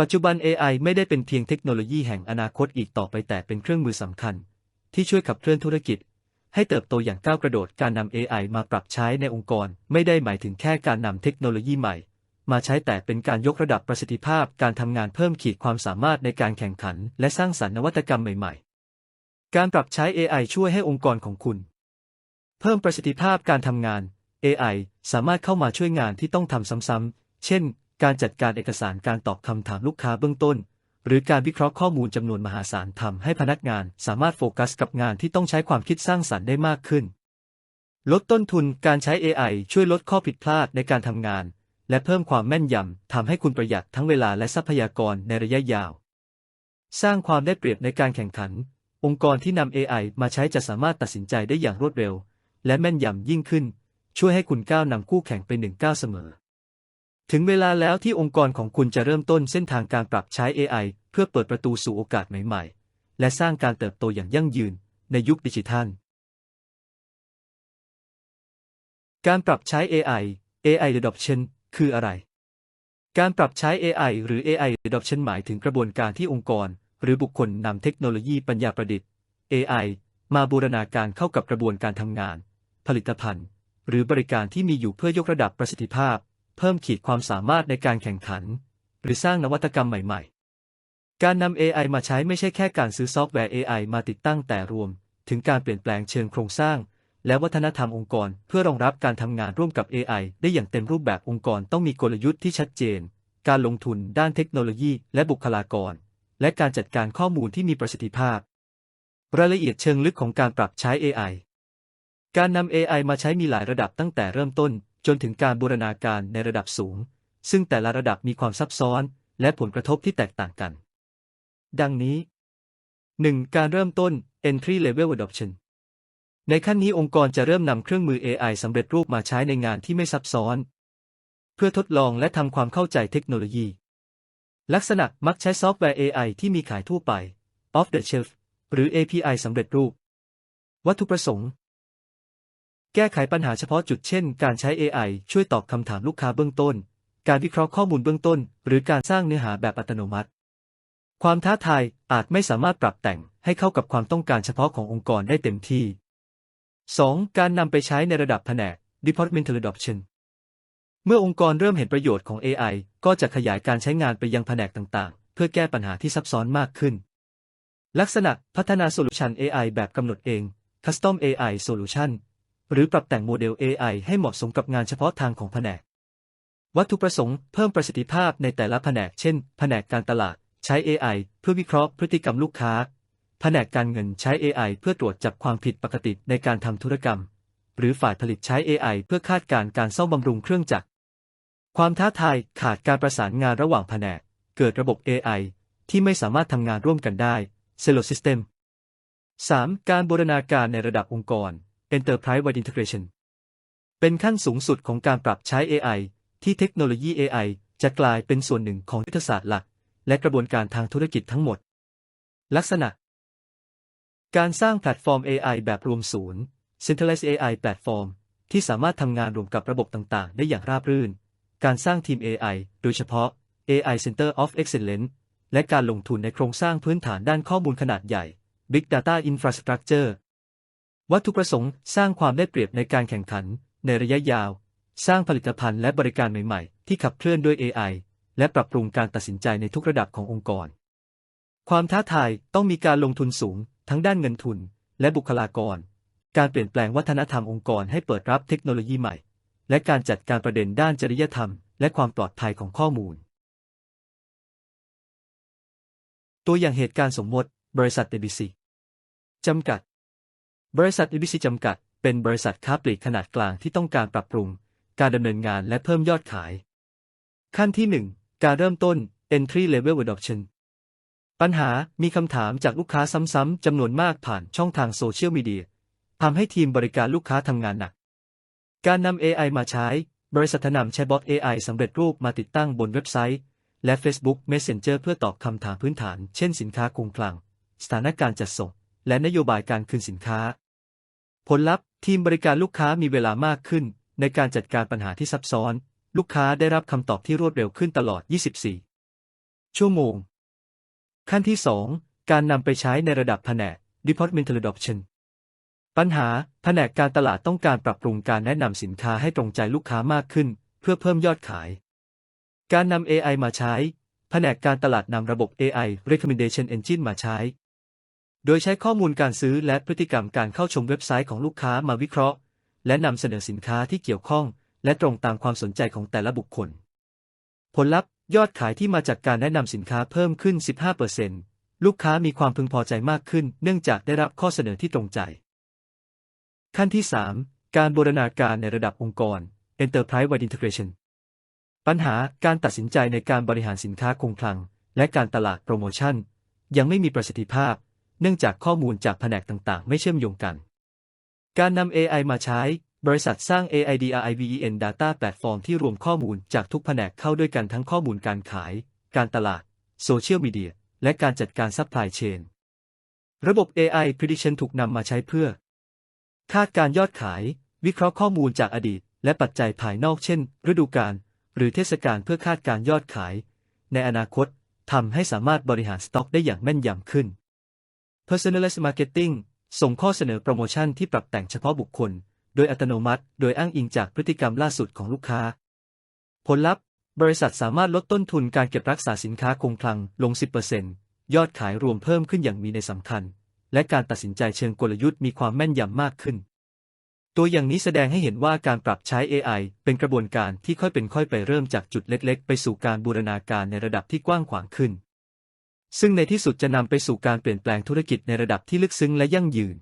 ปัจจุบัน AI ไม่ได้เป็นเพียงเทคโนโลยีแห่งอนาคตอีกต่อไปแต่เป็นเครื่องมือสำคัญ ที่ช่วยขับเคลื่อนธุรกิจ ให้เติบโตอย่างก้าวกระโดดการนำ AI มาปรับใช้ในองค์กร ไม่ได้หมายถึงแค่การนำเทคโนโลยีใหม่ มาใช้แต่เป็นการยกระดับประสิทธิภาพ การทำงานเพิ่มขีดความสามารถในการแข่งขัน และสร้างสรรค์นวัตกรรมใหม่ ๆ การปรับใช้ AI ช่วยให้องค์กรของคุณ เพิ่มประสิทธิภาพการทำงาน AI สามารถเข้ามาช่วยงานที่ต้องทำซ้ำๆเช่น การจัดการเอกสารการตอบคำถามลูกค้าเบื้องต้น หรือการวิเคราะห์ข้อมูลจำนวนมหาศาลทำให้พนักงานสามารถโฟกัสกับงานที่ต้องใช้ความคิดสร้างสรรค์ได้มากขึ้น ลดต้นทุนการใช้ AI ช่วยลดข้อผิดพลาดในการทำงาน และเพิ่มความแม่นยำทำให้คุณประหยัดทั้งเวลาและทรัพยากรในระยะยาว สร้างความได้เปรียบในการแข่งขัน องค์กรที่นำ AI มาใช้จะสามารถตัดสินใจได้อย่างรวดเร็ว และแม่นยำยิ่งขึ้น ช่วยให้คุณก้าวนำคู่แข่งไปหนึ่งก้าวเสมอ ถึงเวลาแล้วที่องค์กรของคุณจะเริ่มต้นเส้นทางการปรับใช้ AI เพื่อเปิดประตูสู่โอกาสใหม่ๆ และสร้างการเติบโตอย่างยั่งยืนในยุคดิจิทัล การปรับใช้ AI AI adoption คืออะไร การปรับใช้ AI หรือ AI adoption หมายถึงกระบวนการที่องค์กร หรือบุคคลนำเทคโนโลยีปัญญาประดิษฐ์ AI มาบูรณาการเข้ากับกระบวนการทำงาน ผลิตภัณฑ์ หรือบริการที่มีอยู่เพื่อยกระดับประสิทธิภาพ เพิ่มขีดความสามารถในการแข่งขัน หรือสร้างนวัตกรรมใหม่ ๆ การนำ AI มาใช้ไม่ใช่แค่การซื้อซอฟต์แวร์ AI มาติดตั้งแต่รวม ถึงการเปลี่ยนแปลงเชิงโครงสร้าง และวัฒนธรรมองค์กร เพื่อรองรับการทำงานร่วมกับ AI ได้อย่างเต็มรูปแบบองค์กรต้องมีกลยุทธ์ที่ชัดเจน การลงทุนด้านเทคโนโลยี และบุคลากร และการจัดการข้อมูลที่มีประสิทธิภาพ รายละเอียดเชิงลึกของการปรับใช้ AI การนำ AI มาใช้มีหลายระดับตั้งแต่เริ่มต้น จนถึงการบูรณาการในระดับสูง ซึ่งแต่ละระดับมีความซับซ้อน และผลกระทบที่แตกต่างกัน ดังนี้ 1. การเริ่มต้น entry level adoption ในขั้นนี้องค์กรจะเริ่มนำเครื่องมือ AI สำเร็จรูปมาใช้ในงานที่ไม่ซับซ้อน เพื่อทดลองและทำความเข้าใจเทคโนโลยี ลักษณะมักใช้ซอฟต์แวร์ AI ที่มีขายทั่วไป off the shelf หรือ API สำเร็จรูป วัตถุประสงค์ แก้ไขปัญหาเฉพาะจุดเช่น การใช้ AI ช่วยตอบคำถามลูกค้าเบื้องต้น การวิเคราะห์ข้อมูลเบื้องต้น หรือการสร้างเนื้อหาแบบอัตโนมัติ ความท้าทายอาจไม่สามารถปรับแต่งให้เข้ากับความต้องการเฉพาะขององค์กรได้เต็มที่ 2. การนำไปใช้ในระดับแผนก departmental adoption เมื่อองค์กรเริ่มเห็นประโยชน์ของ AI ก็จะขยายการใช้งานไปยังแผนกต่างๆ เพื่อแก้ปัญหาที่ซับซ้อนมากขึ้น ลักษณะพัฒนาโซลูชัน AI แบบกำหนดเอง Custom AI Solution หรือปรับแต่งโมเดล AI ให้เหมาะสมกับงานเฉพาะทางของแผนก วัตถุประสงค์เพิ่มประสิทธิภาพในแต่ละแผนก เช่น แผนกการตลาด ใช้ AI เพื่อวิเคราะห์พฤติกรรมลูกค้า แผนกการเงินใช้ AI เพื่อตรวจจับความผิดปกติในการทำธุรกรรม หรือฝ่ายผลิตใช้ AI เพื่อคาดการณ์การซ่อมบำรุงเครื่องจักร ความท้าทายขาดการประสานงานระหว่างแผนก เกิดระบบ AI ที่ไม่สามารถทำงานร่วมกันได้ Silo System 3. การบูรณาการในระดับองค์กร Enterprise Wide Integration เป็นขั้นสูงสุดของการปรับใช้ AI ที่เทคโนโลยี AI จะกลายเป็นส่วนหนึ่งของยุทธศาสตร์หลัก และกระบวนการทางธุรกิจทั้งหมด ลักษณะ การสร้างแพลตฟอร์ม AI แบบรวมศูนย์ Centralized AI Platform ที่สามารถทำงานรวมกับระบบต่างๆ ได้อย่างราบรื่น การสร้างทีม AI โดยเฉพาะ AI Center of Excellence และการลงทุนในโครงสร้างพื้นฐานด้านข้อมูลขนาดใหญ่ Big Data Infrastructure วัตถุประสงค์สร้างความได้เปรียบในการแข่งขัน ในระยะยาว สร้างผลิตภัณฑ์และบริการใหม่ๆ ที่ขับเคลื่อนด้วย AI และปรับปรุงการตัดสินใจในทุกระดับขององค์กร ความท้าทายต้องมีการลงทุนสูง ทั้งด้านเงินทุน และบุคลากร การเปลี่ยนแปลงวัฒนธรรมองค์กรให้เปิดรับเทคโนโลยีใหม่ และการจัดการประเด็นด้านจริยธรรม และความปลอดภัยของข้อมูล ตัวอย่างเหตุการณ์สมมติ บริษัท ABC จำกัด บริษัท ABC จำกัด เป็นบริษัทค้าปลีกขนาดกลางที่ต้องการปรับปรุง การดำเนินงานและเพิ่มยอดขาย ขั้นที่ 1 การเริ่มต้น entry level adoption ปัญหามีคำถามจากลูกค้าซ้ำๆจำนวนมากผ่านช่องทางโซเชียลมีเดียทำให้ทีมบริการลูกค้าทำงานหนัก การนำ AI มาใช้ บริษัทนำแชทบอท AI สำเร็จรูปมาติดตั้งบนเว็บไซต์ และ Facebook Messenger เพื่อตอบคำถามพื้นฐาน เช่นสินค้าคงคลัง สถานการณ์จัดส่ง และนโยบายการคืนสินค้า ผลลัพธ์ ทีมบริการลูกค้ามีเวลามากขึ้น ในการจัดการปัญหาที่ซับซ้อน ลูกค้าได้รับคำตอบที่รวดเร็วขึ้นตลอด 24 ชั่วโมง ขั้นที่ 2 การนำไปใช้ในระดับแผนก departmental adoption ปัญหา แผนกการตลาดต้องการปรับปรุงการแนะนำสินค้าให้ตรงใจลูกค้ามากขึ้น เพื่อเพิ่มยอดขาย การนำ AI มาใช้ แผนกการตลาดนำระบบ AI recommendation engine มาใช้ โดยใช้ข้อมูลการซื้อและพฤติกรรมการเข้าชมเว็บไซต์ของลูกค้ามาวิเคราะห์ และนำเสนอสินค้าที่เกี่ยวข้อง และตรงตามความสนใจของแต่ละบุคคล ผลลัพธ์ ยอดขายที่มาจากการแนะนำสินค้าเพิ่มขึ้น 15%ลูกค้ามีความพึงพอใจมากขึ้น เนื่องจากได้รับข้อเสนอที่ตรงใจ ขั้นที่ 3 การบูรณาการในระดับองค์กร Enterprise Wide Integration ปัญหาการตัดสินใจในการบริหารสินค้าคงคลัง และการตลาดโปรโมชั่น ยังไม่มีประสิทธิภาพ เนื่องจากข้อมูลจากแผนกต่างๆ ไม่เชื่อมโยงกัน การนำ AI มาใช้ บริษัทสร้าง AIDRIVEN Data Platform ที่รวมข้อมูลจากทุกแผนกเข้าด้วยกันทั้งข้อมูลการขาย การตลาด โซเชียลมีเดีย และการจัดการซัพพลายเชน ระบบ AI Prediction ถูกนำมาใช้เพื่อ คาดการยอดขาย วิเคราะห์ข้อมูลจากอดีต และปัจจัยภายนอกเช่น ฤดูกาล หรือเทศกาลเพื่อคาดการยอดขาย ในอนาคตทำให้สามารถบริหารสต็อกได้อย่างแม่นยำขึ้น Personalized Marketing ส่งข้อเสนอโปรโมชั่นที่ปรับแต่งเฉพาะบุคคล โดยอัตโนมัติ โดยอ้างอิงจากพฤติกรรมล่าสุดของลูกค้า ผลลัพธ์ บริษัทสามารถลดต้นทุนการเก็บรักษาสินค้าคงคลังลง 10%ยอดขายรวมเพิ่มขึ้นอย่างมีในสำคัญ และการตัดสินใจเชิงกลยุทธ์มีความแม่นยำมากขึ้น ตัวอย่างนี้แสดงให้เห็นว่าการปรับใช้ AI เป็นกระบวนการที่ค่อยเป็นค่อยไปเริ่มจากจุดเล็ก ๆ ไปสู่การบูรณาการในระดับที่กว้างขวางขึ้น ซึ่งในที่สุดจะนำไปสู่การเปลี่ยนแปลงธุรกิจในระดับที่ลึกซึ้งและยั่งยืน